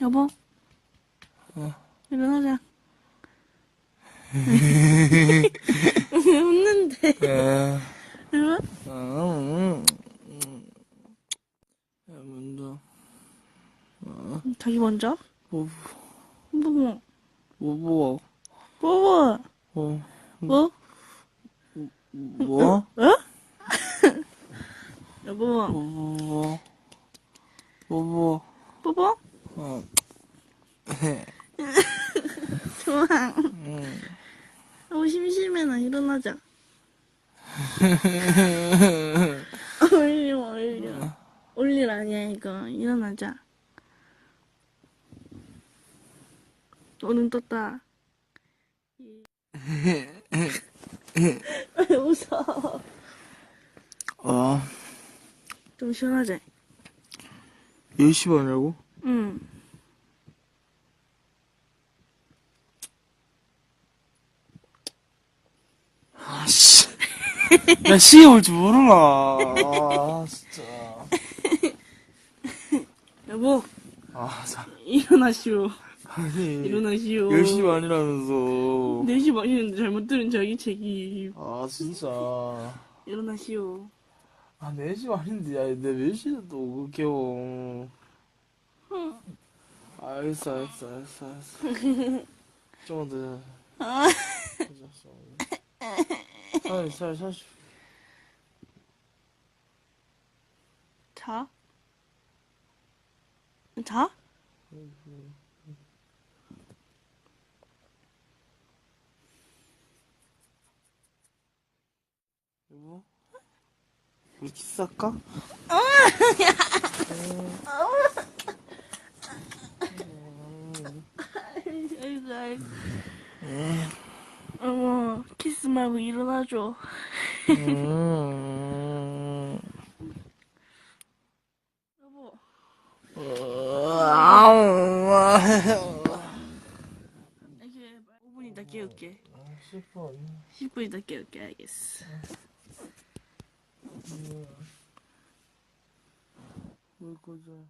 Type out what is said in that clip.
여보. 어. 일어나자. 웃는데. 에, 일어나? 음, 음. 야, 먼저, 자기 먼저. 뭐, 뽀뽀. 뭐, 뭐, 뽀뽀. 뭐, 뭐? 뭐, 어? 여보. 뭐, 뭐, 뭐, 뭐, 뽀뽀? 어, 좋아. 음. 너무 심심해, 나 일어나자. 올려, 올려. 올릴 아니야, 이거. 일어나자. 오는 떴다. 왜 웃어? 어, 좀 시원하지? 10시 반이라고? 응. 아, 씨. 나 시에 올 줄 모르나. 아, 진짜. 여보, 아, 자. 일어나시오. 아니. 일어나시오. 10시 반이라면서. 4시 반이는데 잘못 들은 자기 책임. 아, 진짜. 일어나시오. 아, 4시 반인데, 야, 내 몇 시에 또 웃겨. 알겠어, 알겠어, 알겠어, 알겠어. 좀만 더. 아. 살, 살, 살. 자? 자? 여보? 우리 키스할까? 아이고, 아이고. 말고 일어나줘. 음. 여보. 이렇게 5분 있다 깨울게. 10분. 10분 있다 깨울게, 알겠어. 뭘 꽂아.